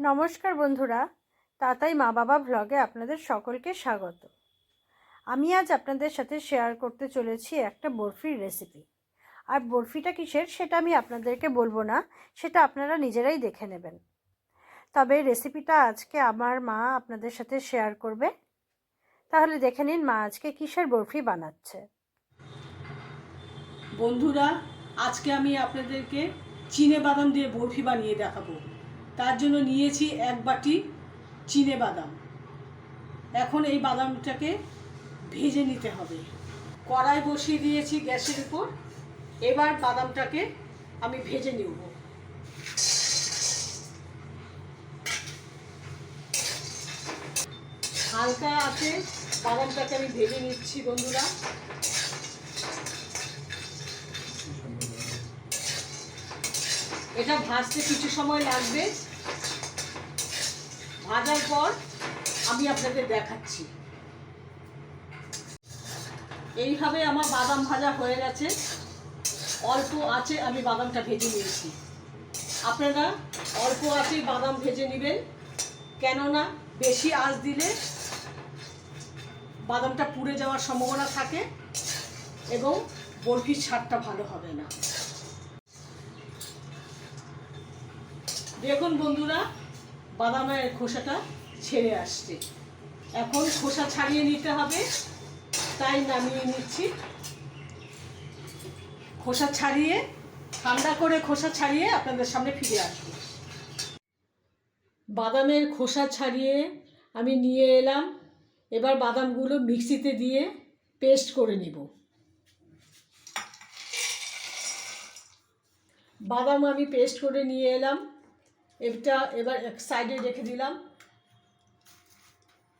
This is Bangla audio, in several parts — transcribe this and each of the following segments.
নমস্কার বন্ধুরা, তাতাই মা বাবা ভ্লগে আপনাদের সকলকে স্বাগত। আমি আজ আপনাদের সাথে শেয়ার করতে চলেছি একটা বরফির রেসিপি আর বরফিটা কিসের সেটা আমি আপনাদেরকে বলব না, সেটা আপনারা নিজেরাই দেখে নেবেন। তবে রেসিপিটা আজকে আমার মা আপনাদের সাথে শেয়ার করবে। তাহলে দেখে নিন মা আজকে কিসের বরফি বানাচ্ছে। বন্ধুরা, আজকে আমি আপনাদেরকে চিনে বাদাম দিয়ে বরফি বানিয়ে দেখাবো। তার জন্য নিয়েছি এক বাটি চিনে বাদাম। এখন এই বাদামটাকে ভেজে নিতে হবে। কড়াই বসিয়ে দিয়েছি গ্যাসের উপর। এবার বাদামটাকে আমি ভেজে নেব। হালকা আছে, বাদামটাকে আমি ভেজে নিচ্ছি বন্ধুরা। এটা ভাজতে কিছু সময় লাগবে। ভাজার পর আমি আপনাদের দেখাচ্ছি। এইভাবে আমার বাদাম ভাজা হয়ে গেছে। অল্প আছে, আমি বাদামটা ভেজে নিয়েছি। আপনারা অল্প আছে বাদাম ভেজে নেবেন। কেননা বেশি আঁচ দিলে বাদামটা পুড়ে যাওয়ার সম্ভাবনা থাকে এবং বরফির স্বাদটা ভালো হবে না। দেখুন বন্ধুরা বাদামের খোসাটা ছেড়ে আসছে। এখন খোসা ছাড়িয়ে নিতে হবে। তাই নামিয়ে নিচ্ছি। খোসা ছাড়িয়ে, ঠান্ডা করে খোসা ছাড়িয়ে আপনাদের সামনে ফিরে আসব। বাদামের খোসা ছাড়িয়ে আমি নিয়ে এলাম। এবার বাদামগুলো মিক্সিতে দিয়ে পেস্ট করে নিব। বাদাম আমি পেস্ট করে নিয়ে এলাম। এটা এবার এক সাইডে রেখে দিলাম।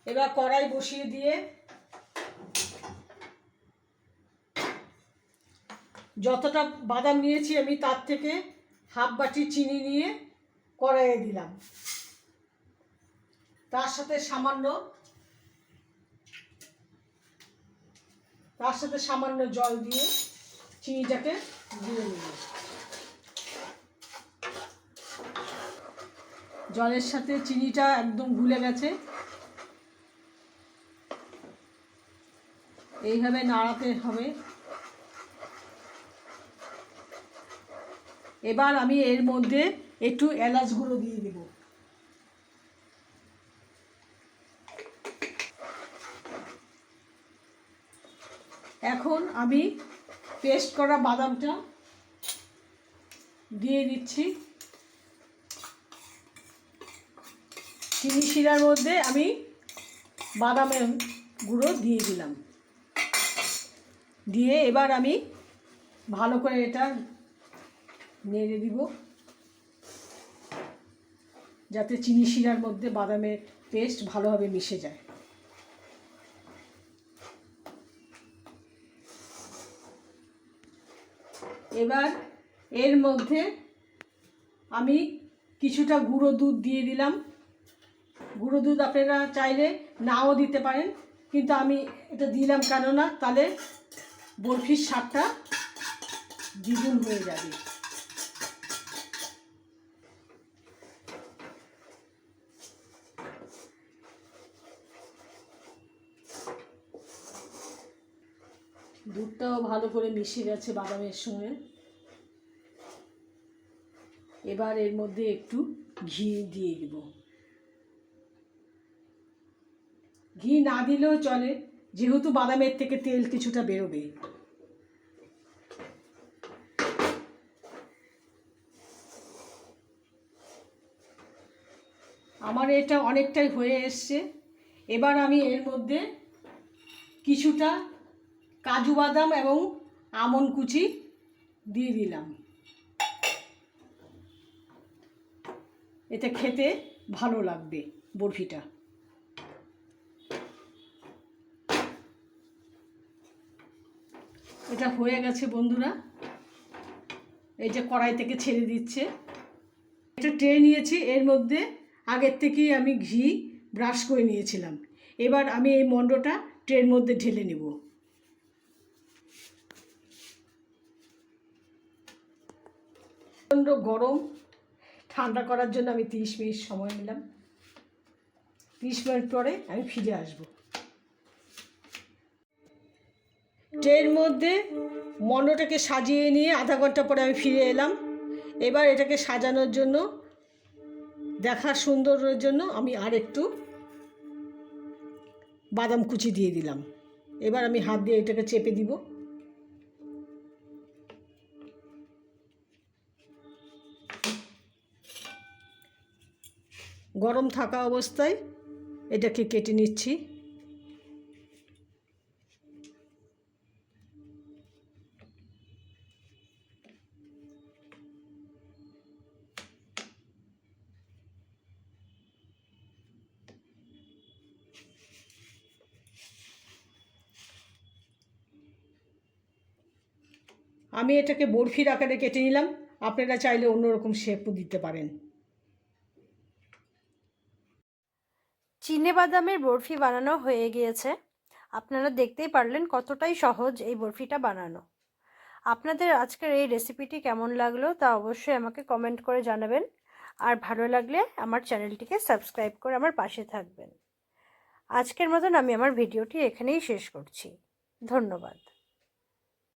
এবার কড়াই বসিয়ে দিয়ে যতটা বাদাম নিয়েছি আমি তার থেকে হাফ বাটি চিনি নিয়ে কড়াইয়ে দিলাম। তার সাথে সামান্য, তার সাথে সামান্য জল দিয়ে চিনিটাকে দিয়ে নিলাম জলের সাথে চিনিটা একদম গুলে গেছে। এইভাবে নাড়াতে হবে। এবার আমি এর মধ্যে একটু এলাচ গুঁড়ো দিয়ে দেব। এখন আমি পেস্ট করা বাদামটা দিয়ে দিচ্ছি। চিনি শিরার মধ্যে আমি বাদামের গুঁড়ো দিয়ে দিলাম। দিয়ে এবার আমি ভালো করে এটা নেড়ে দিব। যাতে চিনি শিরার মধ্যে বাদামের পেস্ট ভালোভাবে মিশে যায়। এবার এর মধ্যে আমি কিছুটা গুঁড়ো দুধ দিয়ে দিলাম। গুঁড়ো দুধ আপনারা চাইলে নাও দিতে পারেন। কিন্তু আমি এটা দিলাম কেননা তাহলে বরফির স্বাদটা দ্বিগুণ হয়ে যাবে। দুধটাও ভালো করে মিশে গেছে বাদামের সঙ্গে। এবার এর মধ্যে একটু ঘি দিয়ে দেবো। ঘি না দিলেও চলে, যেহেতু বাদামের থেকে তেল কিছুটা বেরোবে। আমার এটা অনেকটাই হয়ে এসছে। এবার আমি এর মধ্যে কিছুটা কাজু বাদাম এবং আমন কুচি দিয়ে দিলাম। এতে খেতে ভালো লাগবে বরফিটা। এটা হয়ে গেছে বন্ধুরা। এই যে কড়াই থেকে ছেড়ে দিচ্ছে। এটা ট্রে নিয়েছি, এর মধ্যে আগের থেকেই আমি ঘি ব্রাশ করে নিয়েছিলাম। এবার আমি এই মণ্ডটা ট্রের মধ্যে ঢেলে নেব। প্রচণ্ড গরম। ঠান্ডা করার জন্য আমি তিরিশ মিনিট সময় নিলাম। তিরিশ মিনিট পরে আমি ফিরে আসব। ট্রের মধ্যে মন্ডটাকে সাজিয়ে নিয়ে আধা ঘণ্টা পরে আমি ফিরে এলাম। এবার এটাকে সাজানোর জন্য, দেখা সুন্দরের জন্য আমি আর একটু বাদাম কুচি দিয়ে দিলাম। এবার আমি হাত দিয়ে এটাকে চেপে দিব। গরম থাকা অবস্থায় এটাকে কেটে নিচ্ছি। আমি এটাকে বরফির আকারে কেটে নিলাম। আপনারা চাইলে অন্যরকম শেপও দিতে পারেন। চিনে বাদামের বরফি বানানো হয়ে গিয়েছে। আপনারা দেখতেই পারলেন কতটাই সহজ এই বরফিটা বানানো। আপনাদের আজকের এই রেসিপিটি কেমন লাগল তা অবশ্যই আমাকে কমেন্ট করে জানাবেন। আর ভালো লাগলে আমার চ্যানেলটিকে সাবস্ক্রাইব করে আমার পাশে থাকবেন। আজকের মতন আমি আমার ভিডিওটি এখানেই শেষ করছি। ধন্যবাদ।